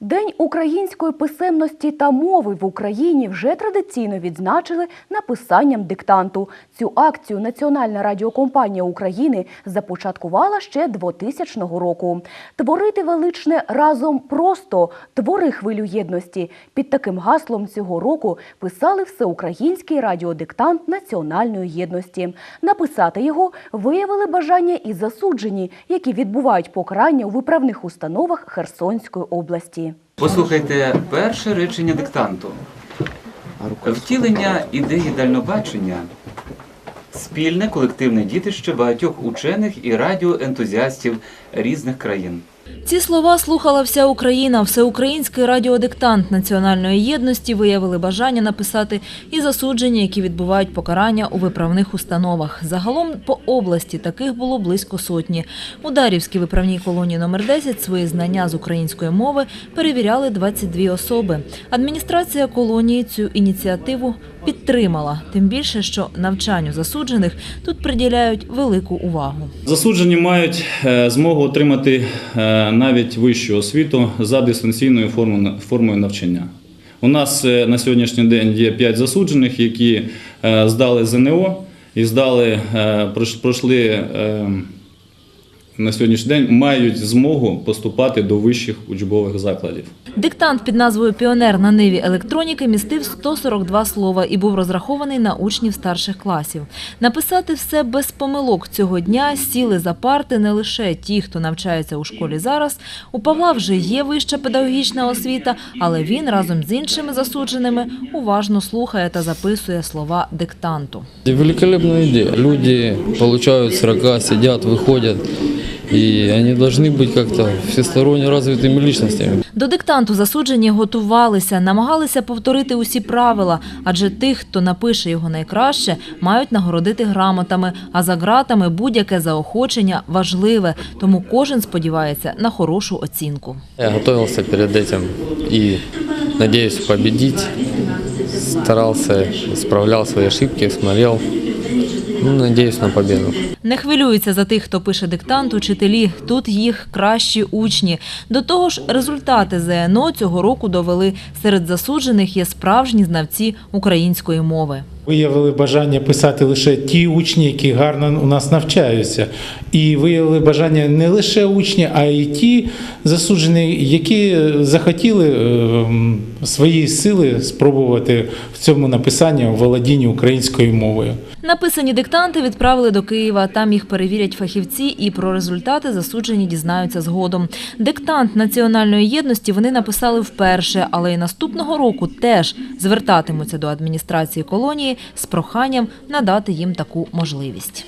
День української писемності та мови в Україні вже традиційно відзначили написанням диктанту. Цю акцію Національна радіокомпанія України започаткувала ще 2000 року. Творити величне разом просто твори хвилю єдності. Під таким гаслом цього року писали всеукраїнський радіодиктант національної єдності. Написати його виявили бажання і засуджені, які відбувають покарання у виправних установах Херсонської області. Послухайте перше речення диктанту. Втілення ідеї дальнобачення спільне колективне дітище багатьох учених і радіоентузіастів різних країн. Ці слова слухала вся Україна. Всеукраїнський радіодиктант національної єдності виявили бажання написати і засудження, які відбувають покарання у виправних установах. Загалом по області таких було близько сотні. У Дарівській виправній колонії номер 10 свої знання з української мови перевіряли 22 особи. Адміністрація колонії цю ініціативу підтримала, тим більше, що навчанню засуджених тут приділяють велику увагу. Засуджені мають е, змогу отримати е, навіть вищу освіту за дистанційною формою навчання. У нас е, на сьогоднішній день є 5 засуджених, які е, здали ЗНО і здали, е, пройшли на сьогоднішній день, мають змогу поступати до вищих учбових закладів. Диктант під назвою Піонер на ниві електроніки містив 142 слова і був розрахований на учнів старших класів. Написати все без помилок цього дня сіли за парти не лише ті, хто навчається у школі зараз. У Павла вже є вища педагогічна освіта, але він разом з іншими засудженими уважно слухає та записує слова диктанту. Великолепная идея. Люди получают срока, сидят, выходят, и они должны быть как-то всесторонне развитыми личностями. До диктанту засуджені готувалися, намагалися повторити усі правила, адже тих, хто напише його найкраще, мають нагородити грамотами, а за ґратами будь-яке заохочення важливе, тому кожен сподівається на хорошу оцінку. Я готовился перед этим и надеюсь победить. Старался, исправлял свои ошибки, смотрел. Ну, надеюсь на победу. Не хвилюються за тих, хто пише диктант, учителі. Тут їх кращі учні. До того ж, результати ЗНО цього року довели. Серед засуджених є справжні знавці української мови. Виявили бажання писати лише ті учні, які гарно у нас навчаються. І виявили бажання не лише учні, а й ті засуджені, які захотіли ем, свої сили спробувати в цьому написанні у володінні українською мовою. Написані диктанти відправили до Києва. Там їх перевірять фахівці, і про результати засуджені дізнаються згодом. Диктант національної єдності вони написали вперше, але й наступного року теж звертатимуться до адміністрації колонії з проханням надати їм таку можливість.